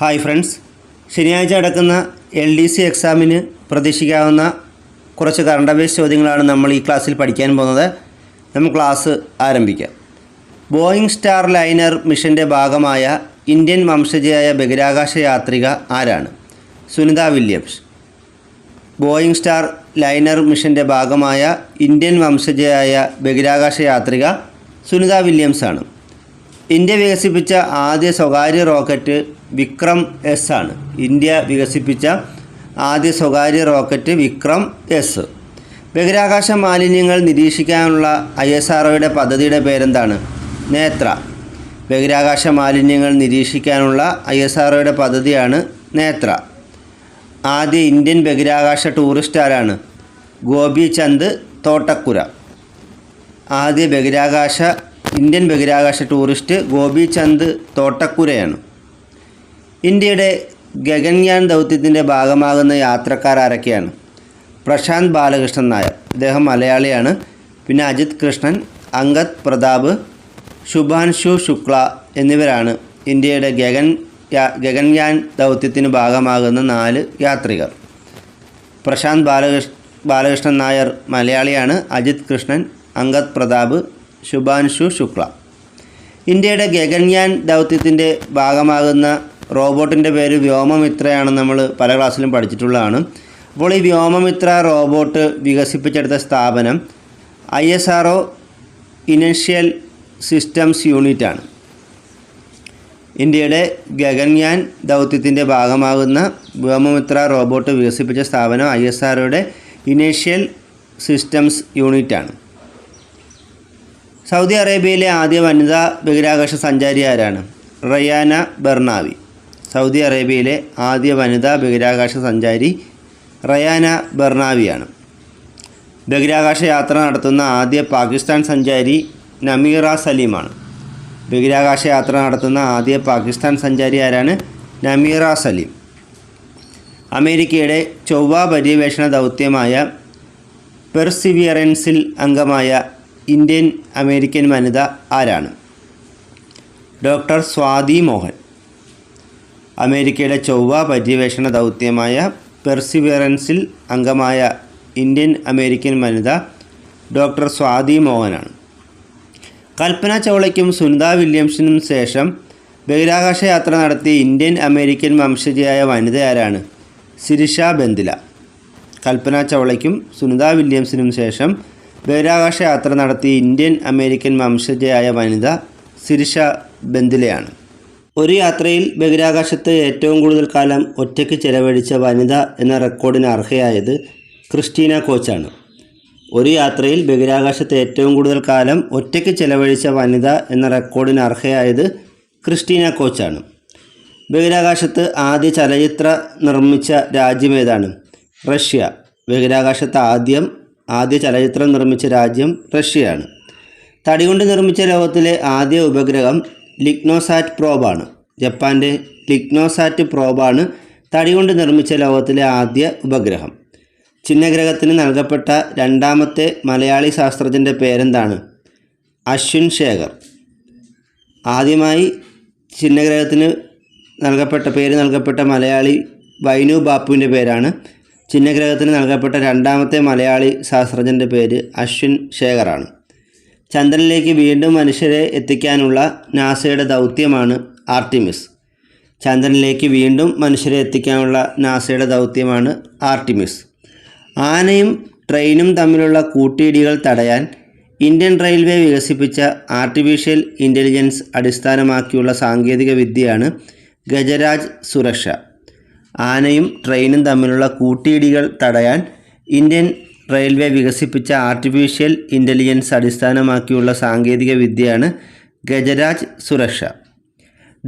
Hi friends. ശനിയാഴ്ച നടക്കുന്ന L D C എക്സാമിന് പ്രതീക്ഷിക്കാവുന്ന കുറച്ച് കറണ്ട് അഫയേഴ്സ് ചോദ്യങ്ങളാണ് നമ്മൾ ഈ ക്ലാസ്സിൽ പഠിക്കാൻ പോകുന്നത്. നമുക്ക് ക്ലാസ് ആരംഭിക്കാം. ബോയിങ് സ്റ്റാർ ലൈനർ മിഷന്റെ ഭാഗമായ ഇന്ത്യൻ വംശജയായ ബഹിരാകാശ യാത്രിക ആരാണ്? Sunita Williams. Boeing Starliner മിഷന്റെ ഭാഗമായ ഇന്ത്യൻ വംശജയായ ബഹിരാകാശ യാത്രിക സുനിത വില്യംസ് ആണ്. ഇന്ത്യ വികസിപ്പിച്ച ആദ്യ സ്വകാര്യ റോക്കറ്റ് വിക്രം എസ് ആണ്. ഇന്ത്യ വികസിപ്പിച്ച ആദ്യ സ്വകാര്യ റോക്കറ്റ് വിക്രം എസ്. ബഹിരാകാശ മാലിന്യങ്ങൾ നിരീക്ഷിക്കാനുള്ള ഐ എസ് ആർഒയുടെ പദ്ധതിയുടെ പേരെന്താണ്? നേത്ര. ബഹിരാകാശ മാലിന്യങ്ങൾ നിരീക്ഷിക്കാനുള്ള ഐ എസ് ആർഒയുടെ പദ്ധതിയാണ് നേത്ര. ആദ്യ ഇന്ത്യൻ ബഹിരാകാശ ടൂറിസ്റ്റ് ആരാണ്? ഗോപി ചന്ദ് തോട്ടക്കുര. ആദ്യ ബഹിരാകാശ ഇന്ത്യൻ ബഹിരാകാശ ടൂറിസ്റ്റ് ഗോപി ചന്ദ് തോട്ടക്കുരയാണ്. ഇന്ത്യയുടെ ഗഗൻയാൻ ദൗത്യത്തിന്റെ ഭാഗമാകുന്ന യാത്രക്കാർ ആരൊക്കെയാണ്? പ്രശാന്ത് ബാലകൃഷ്ണൻ നായർ അദ്ദേഹം മലയാളിയാണ്. പിന്നെ അജിത് കൃഷ്ണൻ അങ്കദ് പ്രതാപ് ശുഭാൻഷു ശുക്ല എന്നിവരാണ് ഇന്ത്യയുടെ ഗഗൻ ഗഗൻയാൻ ദൗത്യത്തിന് ഭാഗമാകുന്ന നാല് യാത്രികർ. പ്രശാന്ത് ബാലകൃഷ്ണ ബാലകൃഷ്ണൻ നായർ മലയാളിയാണ് അജിത് കൃഷ്ണൻ അങ്കദ് പ്രതാപ് ശുഭാൻഷു ശുക്ല. ഇന്ത്യയുടെ ഗഗൻയാൻ ദൗത്യത്തിന്റെ ഭാഗമാകുന്ന റോബോട്ടിന്റെ പേര് വ്യോമമിത്രയാണ് നമ്മൾ പല ക്ലാസ്സിലും പഠിച്ചിട്ടുള്ളതാണ്. അപ്പോൾ ഈ വ്യോമമിത്ര റോബോട്ട് വികസിപ്പിച്ചെടുത്ത സ്ഥാപനം I S R O initial systems യൂണിറ്റാണ്. ഇന്ത്യയുടെ ഗഗൻയാൻ ദൗത്യത്തിന്റെ ഭാഗമാകുന്ന വ്യോമമിത്ര റോബോട്ട് വികസിപ്പിച്ച സ്ഥാപനം ഐ എസ് ആർഒയുടെ ഇനേഷ്യൽ സിസ്റ്റംസ് യൂണിറ്റാണ്. സൗദി അറേബ്യയിലെ ആദ്യ വനിതാ ബഹിരാകാശ സഞ്ചാരി ആരാണ്? റയാന ബെർണാവി. സൗദി അറേബ്യയിലെ ആദ്യ വനിതാ ബഹിരാകാശ സഞ്ചാരി റയാന ബെർണാവിയാണ്. ബഹിരാകാശ യാത്ര നടത്തുന്ന ആദ്യ പാകിസ്ഥാൻ സഞ്ചാരി നമീറ സലീമാണ്. ബഹിരാകാശ യാത്ര നടത്തുന്ന ആദ്യ പാകിസ്ഥാൻ സഞ്ചാരി ആരാണ്? നമീറ സലീം. അമേരിക്കയുടെ ചൊവ്വ പര്യവേഷണ ദൗത്യമായ പെർസിവിയറൻസിൽ അംഗമായ ഇന്ത്യൻ അമേരിക്കൻ വനിത ആരാണ്? ഡോക്ടർ സ്വാതി മോഹൻ. അമേരിക്കയുടെ ചൊവ്വ പര്യവേഷണ ദൗത്യമായ പെർസിവിയറൻസിൽ അംഗമായ ഇന്ത്യൻ അമേരിക്കൻ വനിത ഡോക്ടർ സ്വാതി മോഹനാണ്. കൽപ്പന ചൗളയ്ക്കും സുനിത വില്യംസിനും ശേഷം ബഹിരാകാശ യാത്ര നടത്തിയ ഇന്ത്യൻ അമേരിക്കൻ വംശജയായ വനിത ആരാണ് സിരിഷ ബന്ദില. കൽപ്പന ചൗളയ്ക്കും സുനിത വില്യംസിനും ശേഷം ബഹിരാകാശ യാത്ര നടത്തിയ ഇന്ത്യൻ അമേരിക്കൻ വംശജയായ വനിത സിരിഷ ബന്ദിലയാണ്. ഒരു യാത്രയിൽ ബഹിരാകാശത്ത് ഏറ്റവും കൂടുതൽ കാലം ഒറ്റയ്ക്ക് ചെലവഴിച്ച വനിത എന്ന റെക്കോർഡിന് അർഹയായത് ക്രിസ്റ്റീന കോച്ചാണ്. ഒരു യാത്രയിൽ ബഹിരാകാശത്ത് ഏറ്റവും കൂടുതൽ കാലം ഒറ്റയ്ക്ക് ചെലവഴിച്ച വനിത എന്ന റെക്കോർഡിന് അർഹയായത് ക്രിസ്റ്റീന കോച്ചാണ്. ബഹിരാകാശത്ത് ആദ്യ ചലച്ചിത്ര നിർമ്മിച്ച രാജ്യം ഏതാണ്? റഷ്യ. ബഹിരാകാശത്ത് ആദ്യം ആദ്യ ചലച്ചിത്രം നിർമ്മിച്ച രാജ്യം റഷ്യയാണ്. തടികൊണ്ട് നിർമ്മിച്ച ലോകത്തിലെ ആദ്യ ഉപഗ്രഹം ലിഗ്നോസാറ്റ് പ്രോബാണ്. ജപ്പാന്റെ ലിഗ്നോസാറ്റ് പ്രോബാണ് തടി കൊണ്ട് നിർമ്മിച്ച ലോകത്തിലെ ആദ്യ ഉപഗ്രഹം. ചിഹ്നഗ്രഹത്തിന് നൽകപ്പെട്ട രണ്ടാമത്തെ മലയാളി ശാസ്ത്രജ്ഞന്റെ പേരെന്താണ്? അശ്വിൻ ശേഖർ. ആദ്യമായി ചിഹ്നഗ്രഹത്തിന് നൽകപ്പെട്ട പേര് നൽകപ്പെട്ട മലയാളി വൈനു ബാപ്പുവിന്റെ പേരാണ്. ചിഹ്നഗ്രഹത്തിന് നൽകപ്പെട്ട രണ്ടാമത്തെ മലയാളി ശാസ്ത്രജ്ഞന്റെ പേര് അശ്വിൻ ശേഖറാണ്. ചന്ദ്രനിലേക്ക് വീണ്ടും മനുഷ്യരെ എത്തിക്കാനുള്ള നാസയുടെ ദൗത്യമാണ് ആർട്ടിമിസ്. ചന്ദ്രനിലേക്ക് വീണ്ടും മനുഷ്യരെ എത്തിക്കാനുള്ള നാസയുടെ ദൗത്യമാണ് ആർട്ടിമിസ്. ആനയും ട്രെയിനും തമ്മിലുള്ള കൂട്ടിയിടികൾ തടയാൻ ഇന്ത്യൻ റെയിൽവേ വികസിപ്പിച്ച ആർട്ടിഫിഷ്യൽ ഇന്റലിജൻസ് അടിസ്ഥാനമാക്കിയുള്ള സാങ്കേതിക വിദ്യയാണ് ഗജരാജ് സുരക്ഷ. ആനയും ട്രെയിനും തമ്മിലുള്ള കൂട്ടിയിടികൾ തടയാൻ ഇന്ത്യൻ റെയിൽവേ വികസിപ്പിച്ച ആർട്ടിഫിഷ്യൽ ഇന്റലിജൻസ് അടിസ്ഥാനമാക്കിയുള്ള സാങ്കേതിക വിദ്യയാണ് ഗജരാജ് സുരക്ഷ.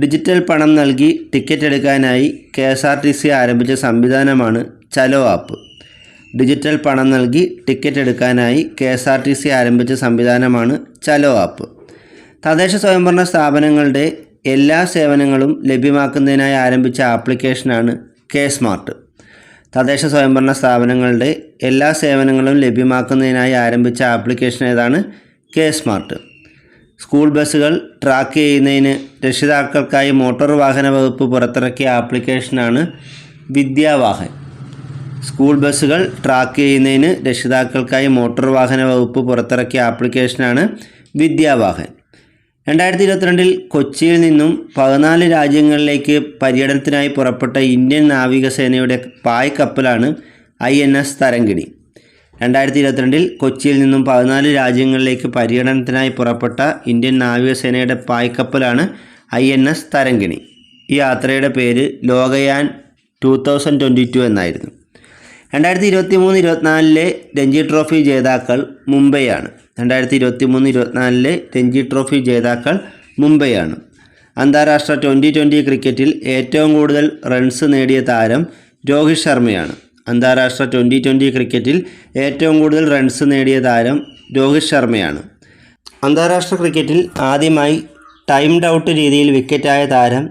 ഡിജിറ്റൽ പണം നൽകി ticket എടുക്കാനായി K S R T C ആരംഭിച്ച സംവിധാനമാണ് ചലോ ആപ്പ്. ഡിജിറ്റൽ പണം നൽകി ticket എടുക്കാനായി K S R T C ആരംഭിച്ച സംവിധാനമാണ് ചലോ ആപ്പ്. തദ്ദേശ സ്വയംഭരണ സ്ഥാപനങ്ങളുടെ എല്ലാ സേവനങ്ങളും ലഭ്യമാക്കുന്നതിനായി ആരംഭിച്ച ആപ്ലിക്കേഷനാണ് കെ സ്മാർട്ട്. തദ്ദേശ സ്വയംഭരണ സ്ഥാപനങ്ങളുടെ എല്ലാ സേവനങ്ങളും ലഭ്യമാക്കുന്നതിനായി ആരംഭിച്ച ആപ്ലിക്കേഷൻ ഏതാണ്? K smart. സ്കൂൾ ബസ്സുകൾ ട്രാക്ക് ചെയ്യുന്നതിന് രക്ഷിതാക്കൾക്കായി മോട്ടോർ വാഹന വകുപ്പ് പുറത്തിറക്കിയ ആപ്ലിക്കേഷനാണ് വിദ്യാവാഹൻ. സ്കൂൾ ബസ്സുകൾ ട്രാക്ക് ചെയ്യുന്നതിന് രക്ഷിതാക്കൾക്കായി മോട്ടോർ വാഹന വകുപ്പ് പുറത്തിറക്കിയ ആപ്ലിക്കേഷനാണ് വിദ്യാവാഹൻ. രണ്ടായിരത്തി ഇരുപത്തിരണ്ടിൽ കൊച്ചിയിൽ നിന്നും പതിനാല് രാജ്യങ്ങളിലേക്ക് പര്യടനത്തിനായി പുറപ്പെട്ട ഇന്ത്യൻ നാവികസേനയുടെ പായ് കപ്പലാണ് ഐ എൻ എസ് തരംഗിണി. രണ്ടായിരത്തി ഇരുപത്തിരണ്ടിൽ കൊച്ചിയിൽ നിന്നും പതിനാല് രാജ്യങ്ങളിലേക്ക് പര്യടനത്തിനായി പുറപ്പെട്ട ഇന്ത്യൻ നാവികസേനയുടെ പായ് കപ്പലാണ് ഐ എൻ എസ് തരംഗിണി. ഈ യാത്രയുടെ പേര് Lokayan two thousand twenty two എന്നായിരുന്നു. രണ്ടായിരത്തി ഇരുപത്തി മൂന്ന് ഇരുപത്തിനാലിലെ രഞ്ജി ട്രോഫി ജേതാക്കൾ മുംബൈയാണ്. രണ്ടായിരത്തി ഇരുപത്തി മൂന്ന് ഇരുപത്തിനാലിലെ രഞ്ജി ട്രോഫി ജേതാക്കൾ മുംബൈയാണ്. അന്താരാഷ്ട്ര ട്വന്റി ട്വന്റി ക്രിക്കറ്റിൽ ഏറ്റവും കൂടുതൽ റൺസ് നേടിയ താരം രോഹിത് ശർമ്മയാണ്. അന്താരാഷ്ട്ര ട്വന്റി ട്വന്റി ക്രിക്കറ്റിൽ ഏറ്റവും കൂടുതൽ റൺസ് നേടിയ താരം രോഹിത് ശർമ്മയാണ്. അന്താരാഷ്ട്ര ക്രിക്കറ്റിൽ ആദ്യമായി ടൈംഡ് ഔട്ട് രീതിയിൽ വിക്കറ്റായ താരം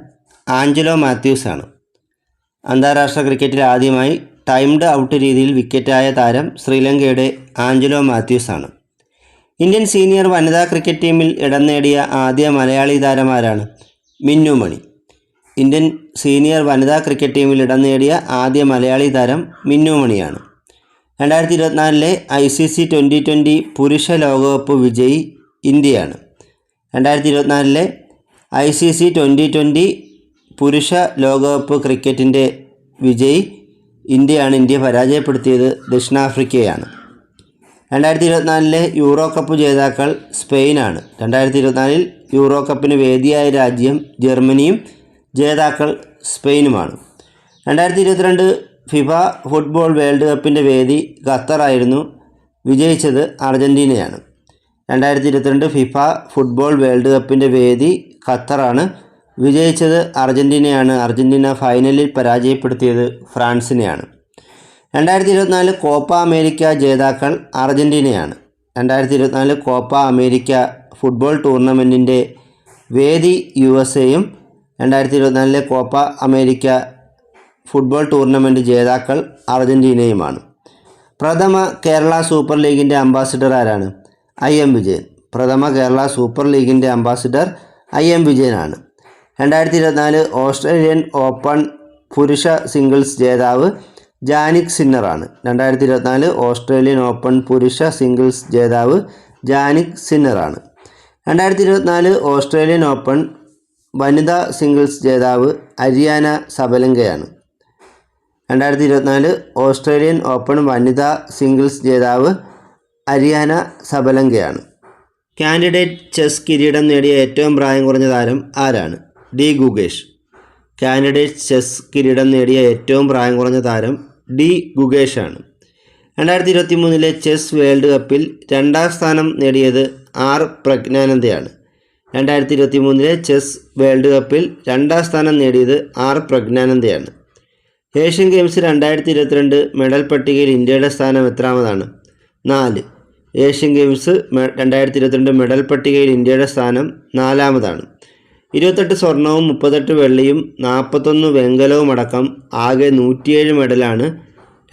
ആഞ്ചലോ മാത്യൂസ് ആണ് അന്താരാഷ്ട്ര ക്രിക്കറ്റിൽ ആദ്യമായി ടൈംഡ് ഔട്ട് രീതിയിൽ വിക്കറ്റായ താരം ശ്രീലങ്കയുടെ ആഞ്ചലോ മാത്യൂസ് ആണ് ഇന്ത്യൻ സീനിയർ വനിതാ ക്രിക്കറ്റ് ടീമിൽ ഇടം നേടിയ ആദ്യ മലയാളി താരമാരാണ് മിന്നു മണി. ഇന്ത്യൻ സീനിയർ വനിതാ ക്രിക്കറ്റ് ടീമിൽ ഇടം നേടിയ ആദ്യ മലയാളി താരം മിന്നു മണിയാണ്. രണ്ടായിരത്തി ഇരുപത്തിനാലിലെ I C C twenty twenty പുരുഷ ലോകകപ്പ് വിജയി ഇന്ത്യയാണ്. രണ്ടായിരത്തി ഇരുപത്തിനാലിലെ I C C twenty twenty പുരുഷ ലോകകപ്പ് ക്രിക്കറ്റിന്റെ വിജയി ഇന്ത്യയാണ് ഇന്ത്യ പരാജയപ്പെടുത്തിയത് ദക്ഷിണാഫ്രിക്കയാണ്. രണ്ടായിരത്തി ഇരുപത്തിനാലിലെ യൂറോ കപ്പ് ജേതാക്കൾ സ്പെയിനാണ്. രണ്ടായിരത്തി ഇരുപത്തിനാലിൽ യൂറോ കപ്പിന് വേദിയായ രാജ്യം ജർമ്മനിയും ജേതാക്കൾ സ്പെയിനുമാണ്. രണ്ടായിരത്തി ഇരുപത്തിരണ്ട് ഫിഫ ഫുട്ബോൾ വേൾഡ് കപ്പിന്റെ വേദി ഖത്തറായിരുന്നു. വിജയിച്ചത് അർജന്റീനയാണ് രണ്ടായിരത്തി ഇരുപത്തിരണ്ട് ഫിഫ ഫുട്ബോൾ വേൾഡ് കപ്പിന്റെ വേദി ഖത്തറാണ്. വിജയിച്ചത് അർജന്റീനയാണ് അർജന്റീന ഫൈനലിൽ പരാജയപ്പെടുത്തിയത് ഫ്രാൻസിനെയാണ്. രണ്ടായിരത്തി ഇരുപത്തിനാല് കോപ്പ അമേരിക്ക ജേതാക്കൾ അർജന്റീനയാണ് രണ്ടായിരത്തി ഇരുപത്തിനാല് കോപ്പ അമേരിക്ക ഫുട്ബോൾ ടൂർണമെന്റിന്റെ വേദി യു എസ് എയും രണ്ടായിരത്തി ഇരുപത്തിനാലിലെ കോപ്പ അമേരിക്ക ഫുട്ബോൾ ടൂർണമെന്റ് ജേതാക്കൾ അർജന്റീനയുമാണ് പ്രഥമ കേരള സൂപ്പർ ലീഗിന്റെ അംബാസിഡർ ആരാണ്? I M Vijayan. പ്രഥമ കേരള സൂപ്പർ ലീഗിന്റെ അംബാസിഡർ ഐ എം വിജയനാണ്. രണ്ടായിരത്തി ഇരുപത്തിനാല് ഓസ്ട്രേലിയൻ ഓപ്പൺ പുരുഷ സിംഗിൾസ് ജേതാവ് ജാനിക് സിന്നറാണ്. രണ്ടായിരത്തി ഇരുപത്തിനാല് ഓസ്ട്രേലിയൻ ഓപ്പൺ പുരുഷ സിംഗിൾസ് ജേതാവ് ജാനിക് സിന്നറാണ്. രണ്ടായിരത്തി ഇരുപത്തിനാല് ഓസ്ട്രേലിയൻ ഓപ്പൺ വനിതാ സിംഗിൾസ് ജേതാവ് അരിയാന സബലങ്കയാണ്. രണ്ടായിരത്തി ഇരുപത്തിനാല് ഓസ്ട്രേലിയൻ ഓപ്പൺ വനിതാ സിംഗിൾസ് ജേതാവ് അരിയാന സബലങ്കയാണ്. കാൻഡിഡേറ്റ് ചെസ് കിരീടം നേടിയ ഏറ്റവും പ്രായം കുറഞ്ഞ താരം ആരാണ്? ഡി ഗുഗേഷ് കാൻഡിഡേറ്റ് ചെസ് കിരീടം നേടിയ ഏറ്റവും പ്രായം കുറഞ്ഞ താരം ഡി ഗുഗേഷാണ്. രണ്ടായിരത്തി ഇരുപത്തി മൂന്നിലെ ചെസ് വേൾഡ് കപ്പിൽ രണ്ടാം സ്ഥാനം നേടിയത് ആർ പ്രജ്ഞാനന്ദയാണ്. രണ്ടായിരത്തി ഇരുപത്തി മൂന്നിലെ ചെസ് വേൾഡ് കപ്പിൽ രണ്ടാം സ്ഥാനം നേടിയത് ആർ പ്രജ്ഞാനന്ദയാണ്. ഏഷ്യൻ ഗെയിംസ് രണ്ടായിരത്തി ഇരുപത്തിരണ്ട് മെഡൽ പട്ടികയിൽ ഇന്ത്യയുടെ സ്ഥാനം എത്രാമതാണ്? നാല്. ഏഷ്യൻ ഗെയിംസ് രണ്ടായിരത്തി ഇരുപത്തിരണ്ട് മെഡൽ പട്ടികയിൽ ഇന്ത്യയുടെ സ്ഥാനം നാലാമതാണ്. ഇരുപത്തെട്ട് സ്വർണവും മുപ്പത്തെട്ട് വെള്ളിയും നാൽപ്പത്തൊന്ന് വെങ്കലവും അടക്കം ആകെ നൂറ്റിയേഴ് മെഡലാണ്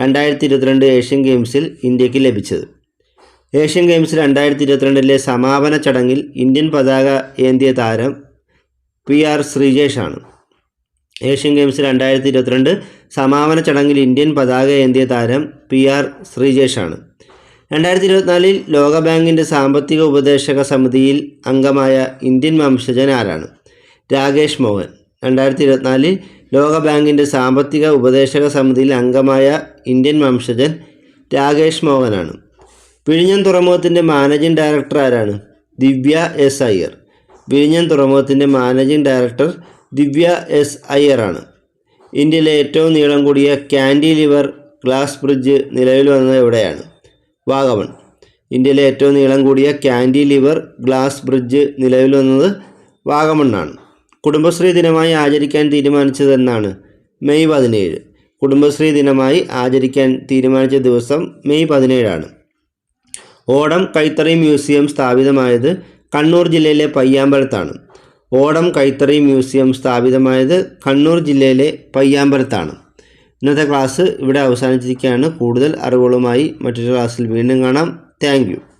രണ്ടായിരത്തി ഇരുപത്തിരണ്ട് ഏഷ്യൻ ഗെയിംസിൽ ഇന്ത്യയ്ക്ക് ലഭിച്ചത്. ഏഷ്യൻ ഗെയിംസ് രണ്ടായിരത്തി ഇരുപത്തിരണ്ടിലെ സമാപന ചടങ്ങിൽ ഇന്ത്യൻ പതാക ഏന്തിയ താരം പി ആർ ശ്രീജേഷാണ്. ഏഷ്യൻ ഗെയിംസ് രണ്ടായിരത്തി ഇരുപത്തിരണ്ട് സമാപന ചടങ്ങിൽ ഇന്ത്യൻ പതാക ഏന്തിയ താരം പി ആർ ശ്രീജേഷാണ്. രണ്ടായിരത്തി ഇരുപത്തിനാലിൽ ലോകബാങ്കിന്റെ സാമ്പത്തിക ഉപദേശക സമിതിയിൽ അംഗമായ ഇന്ത്യൻ വംശജൻ ആരാണ്? രാകേഷ് മോഹൻ. രണ്ടായിരത്തി ഇരുപത്തിനാലിൽ ലോകബാങ്കിന്റെ സാമ്പത്തിക ഉപദേശക സമിതിയിൽ അംഗമായ ഇന്ത്യൻ വംശജൻ രാകേഷ് മോഹനാണ്. വിഴിഞ്ഞം തുറമുഖത്തിന്റെ മാനേജിംഗ് ഡയറക്ടർ ആരാണ്? ദിവ്യ എസ് അയ്യർ. വിഴിഞ്ഞം തുറമുഖത്തിന്റെ മാനേജിംഗ് ഡയറക്ടർ ദിവ്യ എസ് അയ്യറാണ് ഇന്ത്യയിലെ ഏറ്റവും നീളം കൂടിയ കാൻഡി ലിവർ ഗ്ലാസ് ബ്രിഡ്ജ് നിലവിൽ വന്നത് എവിടെയാണ്? വാഗമൺ. ഇന്ത്യയിലെ ഏറ്റവും നീളം കൂടിയ കാൻഡി ലിവർ ഗ്ലാസ് ബ്രിഡ്ജ് നിലവിൽ വന്നത് വാഗമണ്ണാണ്. കുടുംബശ്രീ ദിനമായി ആചരിക്കാൻ തീരുമാനിച്ചതെന്നാണ് മെയ് പതിനേഴ്. കുടുംബശ്രീ ദിനമായി ആചരിക്കാൻ തീരുമാനിച്ച ദിവസം മെയ് പതിനേഴാണ്. ഓടം കൈത്തറി മ്യൂസിയം സ്ഥാപിതമായത് കണ്ണൂർ ജില്ലയിലെ പയ്യാമ്പലത്താണ്. ഓടം കൈത്തറി മ്യൂസിയം സ്ഥാപിതമായത് കണ്ണൂർ ജില്ലയിലെ പയ്യാമ്പലത്താണ്. ഇന്നത്തെ ക്ലാസ് ഇവിടെ അവസാനിച്ചിരിക്കുകയാണ്. കൂടുതൽ അറിവുകളുമായി മറ്റൊരു ക്ലാസ്സിൽ വീണ്ടും കാണാം. താങ്ക്